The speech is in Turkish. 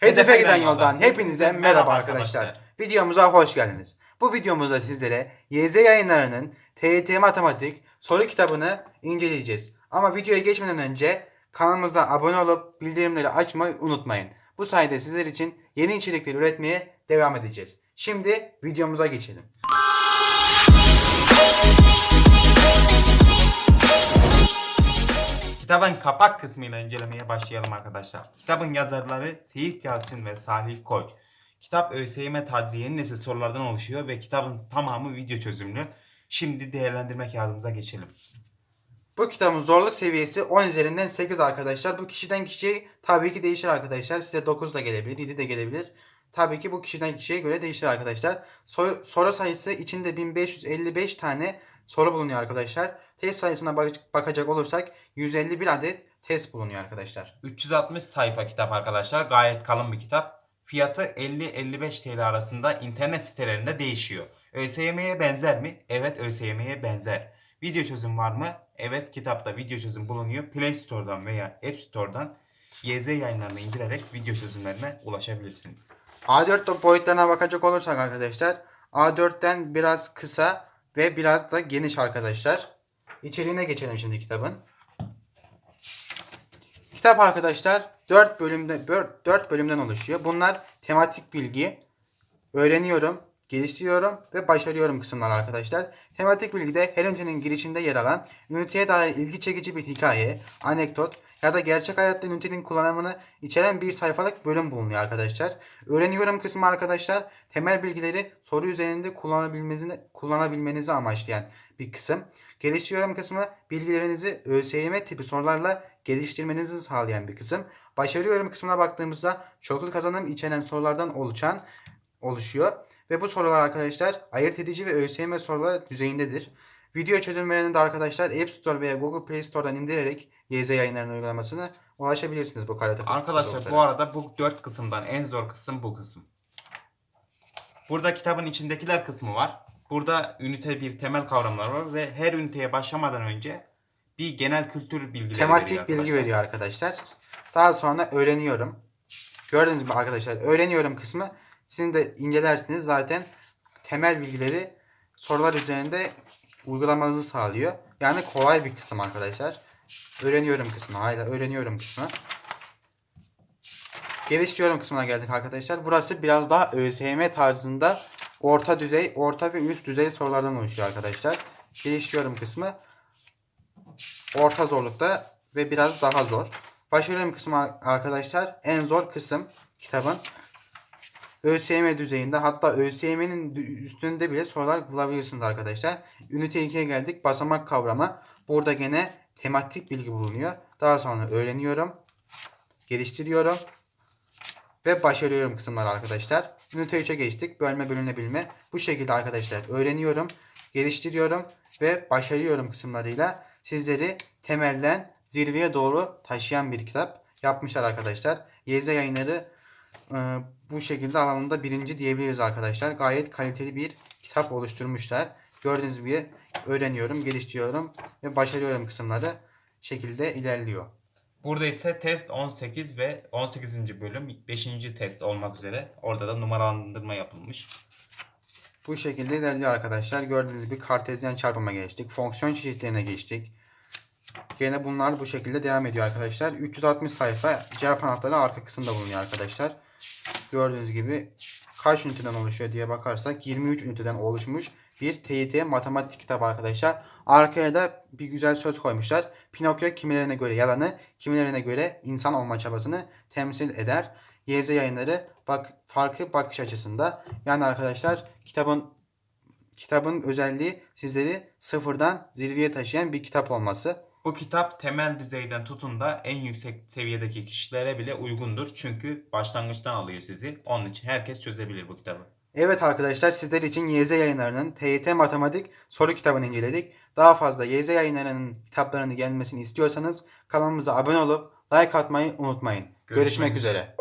Hedefe giden yoldan hepinize merhaba arkadaşlar. Videomuza hoş geldiniz. Bu videomuzda sizlere YZ yayınlarının TYT Matematik soru kitabını inceleyeceğiz. Ama videoya geçmeden önce kanalımıza abone olup bildirimleri açmayı unutmayın. Bu sayede sizler için yeni içerikler üretmeye devam edeceğiz. Şimdi videomuza geçelim. Kitabın kapak kısmıyla incelemeye başlayalım arkadaşlar. Kitabın yazarları Seyit Yalçın ve Salih Koç. Kitap ÖSYM tarzı yeni nesil sorulardan oluşuyor ve kitabın tamamı video çözümlü. Şimdi değerlendirme kağıdımıza geçelim. Bu kitabın zorluk seviyesi 10 üzerinden 8 arkadaşlar. Bu kişiden kişiye tabii ki değişir arkadaşlar. Size 9 da gelebilir, 7 de gelebilir. Tabii ki bu kişiden kişiye göre değişir arkadaşlar. Soru, sayısı içinde 1555 tane soru bulunuyor arkadaşlar. Test sayısına bak- bakacak olursak 151 adet test bulunuyor arkadaşlar. 360 sayfa kitap arkadaşlar. Gayet kalın bir kitap. Fiyatı 50-55 TL arasında internet sitelerinde değişiyor. ÖSYM'ye benzer mi? Evet ÖSYM'ye benzer. Video çözüm var mı? Evet kitapta video çözüm bulunuyor. Play Store'dan veya App Store'dan YZ yayınlarını indirerek video çözümlerine ulaşabilirsiniz. A4 boyutlarına bakacak olursak arkadaşlar A4'ten biraz kısa ve biraz da geniş arkadaşlar. İçeriğine geçelim şimdi kitabın. Kitap arkadaşlar 4 bölümde 4 bölümden oluşuyor. Bunlar tematik bilgi, öğreniyorum, geliştiriyorum ve başarıyorum kısımlar arkadaşlar. Tematik bilgide her ünitenin girişinde yer alan üniteye dair ilgi çekici bir hikaye, anekdot ya da gerçek hayatta ünitenin kullanımını içeren bir sayfalık bölüm bulunuyor arkadaşlar. Öğreniyorum kısmı arkadaşlar temel bilgileri soru üzerinde kullanabilmenizi, kullanabilmenizi amaçlayan bir kısım. Geliştiriyorum kısmı bilgilerinizi ÖSYM tipi sorularla geliştirmenizi sağlayan bir kısım. Başarıyorum kısmına baktığımızda çoklu kazanım içeren sorulardan oluşan oluşuyor. Ve bu sorular arkadaşlar ayırt edici ve ÖSYM soruları düzeyindedir. Video çözümlerini de arkadaşlar App Store veya Google Play Store'dan indirerek YZ yayınlarının uygulamasına ulaşabilirsiniz bu karate. Arkadaşlar bu arada bu dört kısımdan en zor kısım bu kısım. Burada kitabın içindekiler kısmı var. Burada ünite bir temel kavramlar var ve her üniteye başlamadan önce bir genel kültür bilgileri veriyor tematik bilgi arkadaşlar. veriyor arkadaşlar. Daha sonra öğreniyorum. Gördüğünüz gibi arkadaşlar öğreniyorum kısmı sizin de incelersiniz zaten temel bilgileri sorular üzerinde uygulamanızı sağlıyor. Yani kolay bir kısım arkadaşlar. Öğreniyorum kısmı. Hala öğreniyorum kısmı. Geliştiriyorum kısmına geldik arkadaşlar. Burası biraz daha ÖSYM tarzında orta düzey, orta ve üst düzey sorulardan oluşuyor arkadaşlar. Geliştiriyorum kısmı orta zorlukta ve biraz daha zor. Başarıyorum kısmı arkadaşlar en zor kısım kitabın. ÖSYM düzeyinde hatta ÖSYM'nin üstünde bile sorular bulabilirsiniz arkadaşlar. Ünite 2'ye geldik. Basamak kavramı. Burada gene tematik bilgi bulunuyor. Daha sonra öğreniyorum. Geliştiriyorum. Ve başarıyorum kısımlar arkadaşlar. Ünite 3'e geçtik. Bölme bölünebilme. Bu şekilde arkadaşlar öğreniyorum. Geliştiriyorum. Ve başarıyorum kısımlarıyla sizleri temelden zirveye doğru taşıyan bir kitap yapmışlar arkadaşlar. YZ yayınları e, bu şekilde alanında birinci diyebiliriz arkadaşlar. Gayet kaliteli bir kitap oluşturmuşlar. Gördüğünüz gibi öğreniyorum, geliştiriyorum ve başarıyorum kısımları şekilde ilerliyor. Burada ise test 18 ve 18. bölüm 5. test olmak üzere. Orada da numaralandırma yapılmış. Bu şekilde ilerliyor arkadaşlar. Gördüğünüz gibi kartezyen çarpıma geçtik. Fonksiyon çeşitlerine geçtik. Gene bunlar bu şekilde devam ediyor arkadaşlar. 360 sayfa cevap anahtarı arka kısımda bulunuyor arkadaşlar. Gördüğünüz gibi kaç üniteden oluşuyor diye bakarsak 23 üniteden oluşmuş bir TYT matematik kitabı arkadaşlar. Arkaya da bir güzel söz koymuşlar. Pinokyo kimilerine göre yalanı, kimilerine göre insan olma çabasını temsil eder. YZ yayınları bak farklı bakış açısında. Yani arkadaşlar kitabın kitabın özelliği sizleri sıfırdan zirveye taşıyan bir kitap olması. Bu kitap temel düzeyden tutun da en yüksek seviyedeki kişilere bile uygundur. Çünkü başlangıçtan alıyor sizi. Onun için herkes çözebilir bu kitabı. Evet arkadaşlar sizler için YZ yayınlarının TYT matematik soru kitabını inceledik. Daha fazla YZ yayınlarının kitaplarını gelmesini istiyorsanız kanalımıza abone olup like atmayı unutmayın. Görüşmek, Görüşmek üzere.